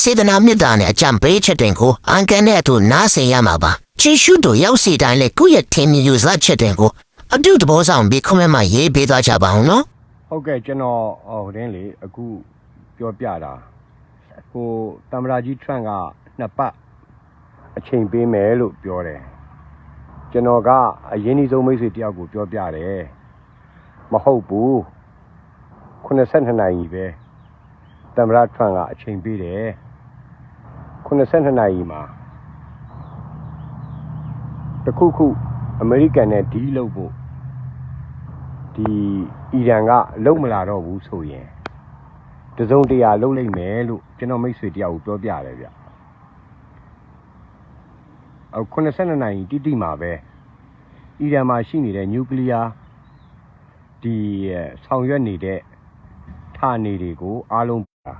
စေတနာမေတ္တာနဲ့အကြံပေးချက်တွေကိုအန်ကန်နဲ့အတူနားဆင်ရမှာပါချီရှုတို့ရောက်စီတိုင်းလေကိုယ့်ရဲ့ထင်မြင်ယူဆချက်တွေကိုအတူတဘောဆောင်ပြီးခွင့်မဲ့မှာရေးပေးသွားကြပါအောင်နော်ဟုတ်ကဲ့ကျွန်တော်ဟိုတင်းလေအခုပြောပြတာဟိုတမရာကြီးထရန့်ကနှစ်ပတ်အချိန်ပေးမယ်လို့ပြောတယ်ကျွန်တော်ကအရင်ဒီဆုံးမိတ်ဆွေတယောက်ကိုပြောပြတယ်မဟုတ်ဘူး82နာရီပဲတမရာထရန့်ကအချိန်ပေးတယ် 82နာရီမှာတခုခုအမေရိကန်နဲ့ဒီးလုပ်ဖို့ဒီအီရန်ကလုံမလာတော့ဘူးဆိုရင်တစုံတရာလုံလိုက်မယ်လို့ကျွန်တော်မိတ်ဆွေတယောက်ကိုပြောပြတယ်ဗျအခု82နိုင်တိတိမှာပဲအီရန်မှာရှိနေတဲ့နျူကလ িয়ার ဒီ eh, ဆောင်ရွက်နေတဲ့ဌာနေတွေကိုအားလုံးပါ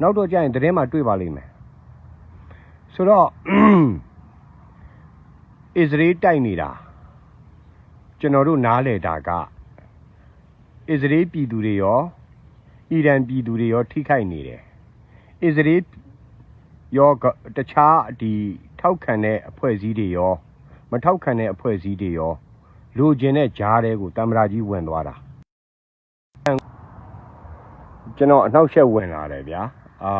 နောက်တော့ကြာရင်သတင်းမှာတွေ့ပါလိမ့်မယ် ဆိုတော့အစ္စရေးတိုက်နေတာကျွန်တော်တို့နားလေတာကအစ္စရေးပြည်သူတွေရောအီရန်ပြည်သူတွေရောထိခိုက်နေတယ်အစ္စရေးရောကတခြားဒီထောက်ခံတဲ့အဖွဲ့အစည်းတွေရောမထောက်ခံတဲ့အဖွဲ့အစည်းတွေရောလိုချင်တဲ့ဂျားတွေကိုတမ္မရာကြီးဝင်သွားတာကျွန်တော်အနှောက်အယှက်ဝင်လာတယ်ဗျာအာ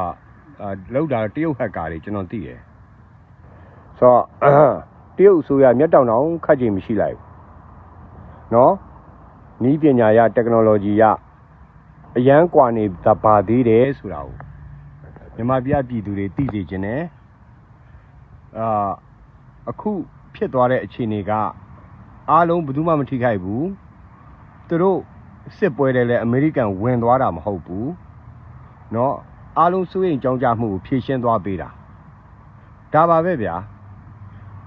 အာလောက်တာတရုတ်ဟက်ကာတွေကျွန်တော်သိတယ် ဆိုတော့ တရုတ်အစိုးရမျက်တောင်တောင်ခတ်ချင်မရှိလိုက်ဘူးနော် နီးပညာရ technology ရအရန်กว่าနေတာပါသေးတယ်ဆိုတာကိုမြန်မာပြည်ပြည်သူတွေသိစေခြင်းနဲ့အာအခုဖြစ်သွားတဲ့အခြေအနေကအားလုံးဘယ်သူမှမထိခိုက်ဘူးသူတို့စစ်ပွဲတယ်လဲအမေရိကန်ဝင်သွားတာမဟုတ်ဘူးเนาะအားလုံးစိုးရိမ်ကြောင်းကြမှုကိုဖြည့်ရှင်းသွားပေးတာဒါပါပဲဗျာ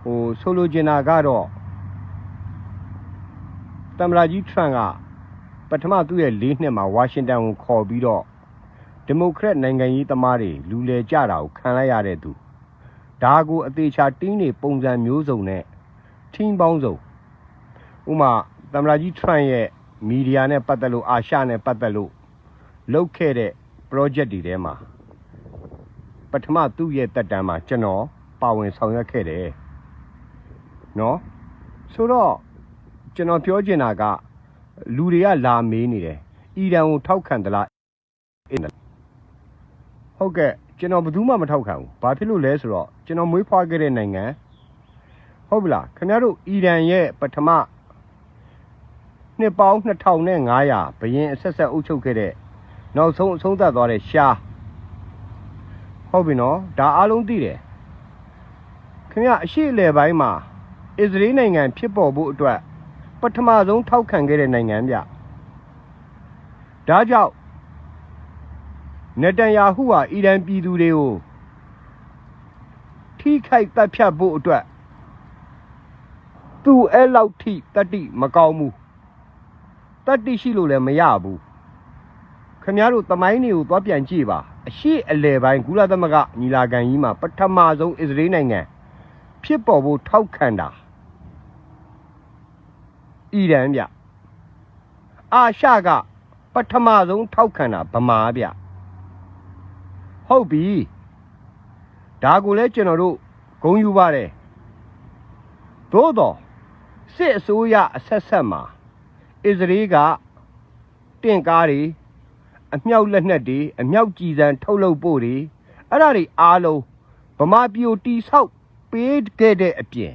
ဟိုဆိုလိုချင်တာကတော့တမလာကြီးထရန့်ကပထမသူ့ရဲ့လေးနှစ်မှာဝါရှင်တန်ကိုခေါ်ပြီးတော့ဒီမိုကရက်နိုင်ငံရေးသမားတွေလူလဲကြတာကိုခံလိုက်ရတဲ့သူဒါကိုအသေးချာတင်းနေပုံစံမျိုးစုံနဲ့ထင်းပေါင်းစုံဥမာတမလာကြီးထရန့်ရဲ့မီဒီယာနဲ့ပတ်သက်လို့အာရှနဲ့ပတ်သက်လို့လုပ်ခဲ့တဲ့ project တွေထဲမှာပထမသူ့ရဲ့တက်တန်းမှာကျွန်တော်ပါဝင်ဆောင်ရွက်ခဲ့တယ် နော်ဆိုတော့ကျွန်တော်ပြောချင်တာကလူတွေကလာမေးနေတယ်အီရန်ကိုထောက်ခံသလားအင်းဟုတ်ကဲ့ကျွန်တော်ဘယ်သူမှမထောက်ခံဘူးဘာဖြစ်လို့လဲဆိုတော့ကျွန်တော်မွေးဖွားခဲ့တဲ့နိုင်ငံဟုတ်ပြီလားခင်ဗျားတို့အီရန်ရဲ့ပထမနှစ်ပေါင်း2500ဘရင်အဆက်ဆက်အုပ်ချုပ်ခဲ့တဲ့နောက်ဆုံးအဆုံးသတ်သွားတဲ့ရှားဟုတ်ပြီနော်ဒါအားလုံးသိတယ်ခင်ဗျာအရှိအလယ်ပိုင်းမှာ အစ္စရေးနိုင်ငံဖြစ်ပေါ်ဖို့အတွက်ပထမဆုံးထောက်ခံခဲ့တဲ့နိုင်ငံဗျဒါကြောင့်နတန်ယာဟုဟာအီရန်ပြည်သူတွေကိုထိခိုက်တပ်ဖြတ်ဖို့အတွက်သူအဲ့လောက်ထိတတ္တိမကောင်းဘူးတတ္တိရှိလို့လည်းမရဘူးခင်ဗျားတို့တမိုင်းတွေကိုသွားပြန်ကြည့်ပါအရှိအလယ်ပိုင်းကုလသမဂ္ဂညီလာခံကြီးမှာပထမဆုံးအစ္စရေးနိုင်ငံဖြစ်ပေါ်ဖို့ထောက်ခံတာ အီရန်ဗျအာရှကပထမဆုံးထောက်ခံတာဗမာဗျဟုတ်ပြီဒါကိုလည်းကျွန်တော်တို့ဂုံယူပါတယ်သို့တော့စစ်အစိုးရအဆက်ဆက်မှာအစ္စရေးကတင့်ကားတွေအမြောက်လက်နက်တွေအမြောက်ကြည်စံထုတ်လုပ်ဖို့တွေအဲ့ဒါတွေအားလုံးဗမာပြည်ကိုတီဆောက်ပေးခဲ့တဲ့အပြင်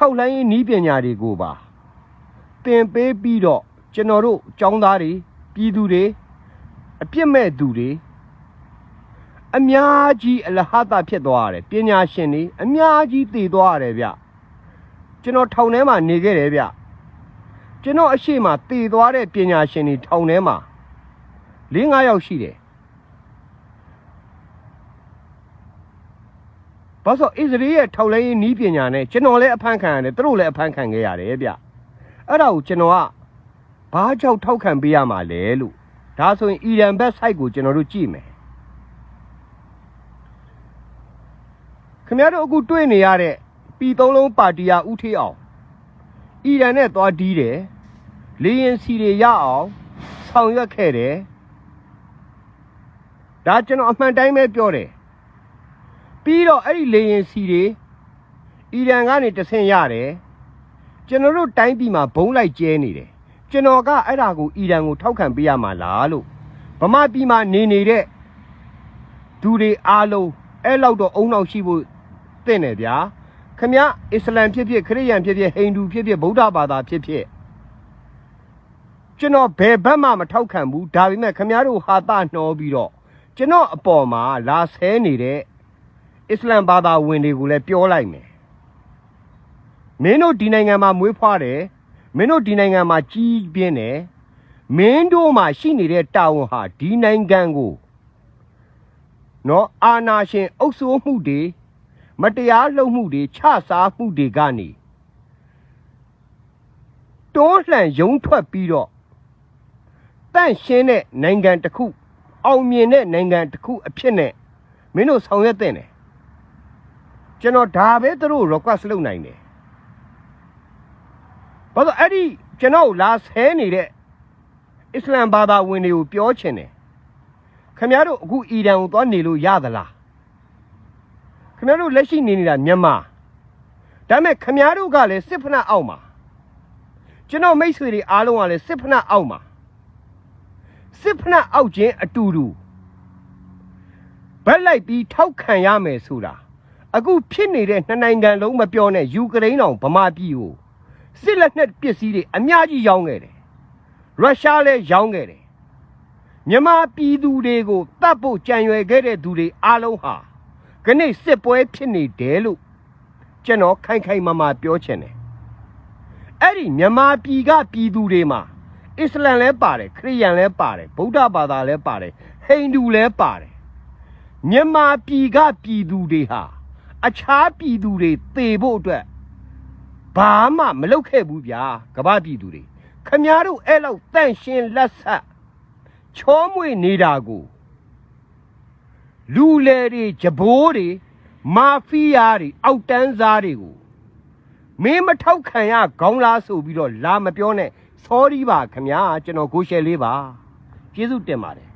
ထောက်လိုင်းရေးနီးပညာတွေကိုပါသင်ပေးပြီးတော့ကျွန်တော်တို့ចောင်းသားတွေပြည်သူတွေအပြစ်မဲ့သူတွေအများကြီးအလဟတဖြစ်သွားရတယ်ပညာရှင်တွေအများကြီးတည်သွားရတယ်ဗျကျွန်တော်ထောင်ထဲမှာနေခဲ့တယ်ဗျကျွန်တော်အရှိမတည်သွားတဲ့ပညာရှင်တွေထောင်ထဲမှာ၄၅ယောက်ရှိတယ် ဘာလို့ဆိုအစ္စရေးရဲ့ထောက်လိုင်းရေးနီးပညာနဲ့ကျွန်တော်လည်းအဖမ်းခံရတယ်သူတို့လည်းအဖမ်းခံခဲ့ရတယ်ဗျအဲ့ဒါကိုကျွန်တော်ကဘာကြောင့်ထောက်ခံပေးရမှာလဲလို့ဒါဆိုရင်အီရန်ဘက်ဆိုက်ကိုကျွန်တော်တို့ကြည့်မယ်ခင်ဗျားတို့အခုတွေ့နေရတဲ့ပြည်သုံးလုံးပါတီယာဥထေးအောင်အီရန်နဲ့သွားဒီးတယ်လေရင်စီတွေရအောင်ဆောင်ရွက်ခဲ့တယ်ဒါကျွန်တော်အမှန်တိုင်းပဲပြောတယ် ပြီးတော့အဲ့ဒီလေရင်စီတွေအီရန်ကနေတဆင့်ရတယ်ကျွန်တော်တို့တိုင်းပြည်မှာဘုံလိုက်ကျဲနေတယ်ကျွန်တော်ကအဲ့ဒါကိုအီရန်ကိုထောက်ခံပေးရမှာလားလို့ဗမာပြည်မှာနေနေတဲ့သူတွေအားလုံးအဲ့လောက်တော့အုံနောက်ရှိဖို့တင့်တယ်ဗျာခမအစ္စလမ်ဖြစ်ဖြစ်ခရစ်ယာန်ဖြစ်ဖြစ်ဟိန္ဒူဖြစ်ဖြစ်ဗုဒ္ဓဘာသာဖြစ်ဖြစ်ကျွန်တော်ဘယ်ဘက်မှမထောက်ခံဘူးဒါပေမဲ့ခမရတို့ဟာတာနှောပြီးတော့ကျွန်တော်အပေါ်မှာလာဆဲနေတဲ့ အစ္စလမ်ဘာသာဝင်တွေကိုလည်းပြောလိုက်မယ်မင်းတို့ဒီနိုင်ငံမှာမွေးဖွားတယ်မင်းတို့ဒီနိုင်ငံမှာကြီးပြင်းတယ်မင်းတို့မှာရှိနေတဲ့တာဝန်ဟာဒီနိုင်ငံကိုနော်အာနာရှင်အုပ်စိုးမှုတွေမတရားလုပ်မှုတွေခြစားမှုတွေကနေတွန်းလှန်ယုံထွက်ပြီးတော့တန့်ရှင်းတဲ့နိုင်ငံတစ်ခု အောင်မြင်တဲ့နိုင်ငံတစ်ခုအဖြစ်နဲ့မင်းတို့ဆောင်ရွက်တဲ့တယ် ကျွန်တော်ဒါပဲသူတို့ request လုပ်နိုင်တယ်ဘာလို့အဲ့ဒီကျွန်တော်လာဆဲနေတဲ့အစ္စလမ်ဘာသာဝင်တွေကိုပြောချင်တယ်ခင်ဗျားတို့အခုအီရန်ကိုသွားနေလို့ရသလားခင်ဗျားတို့လက်ရှိနေနေတာမြန်မာဒါပေမဲ့ခင်ဗျားတို့ကလည်းစစ်ဖက်နှက်အောက်မှာကျွန်တော်မိတ်ဆွေတွေအားလုံးကလည်းစစ်ဖက်နှက်အောက်မှာစစ်ဖက်နှက်အောက်ချင်းအတူတူဘက်လိုက်ပြီးထောက်ခံရမယ်ဆိုတာ အခုဖြစ်နေတဲ့နှစ်နိုင်ငံလုံးမပြောနဲ့ယူကရိန်းတောင်ဗမာပြည်ကိုစစ်လက်နက်ပစ္စည်းတွေအများကြီးရောင်းခဲ့တယ်ရုရှားလည်းရောင်းခဲ့တယ်မြန်မာပြည်သူတွေကိုတတ်ဖို့ကြံရွယ်ခဲ့တဲ့သူတွေအားလုံးဟာခဏစစ်ပွဲဖြစ်နေတယ်လို့ကျွန်တော်ခိုင်ခိုင်မာမာပြောချင်တယ်အဲ့ဒီမြန်မာပြည်ကပြည်သူတွေမှာအစ္စလမ်လည်းပါတယ်ခရစ်ယာန်လည်းပါတယ်ဗုဒ္ဓဘာသာလည်းပါတယ်ဟိန္ဒူလည်းပါတယ်မြန်မာပြည်ကပြည်သူတွေဟာ အခြားပြည်သူတွေသေဖို့အတွက်ဘာမှမလုပ်ခဲ့ဘူးဗျာကမ္ဘာပြည်သူတွေခမားတို့အဲ့လောက်တန့်ရှင်းလက်ဆက်ချောမွေ့နေတာကိုလူလေတွေဂျဘိုးတွေမာဖီးယားတွေအောက်တန်းစားတွေကိုမင်းမထောက်ခံရခေါင်းလားဆိုပြီးတော့လာမပြောနဲ့ sorry ပါခင်ဗျာကျွန်တော်ကိုရှယ်လေးပါကျေးဇူးတင်ပါတယ်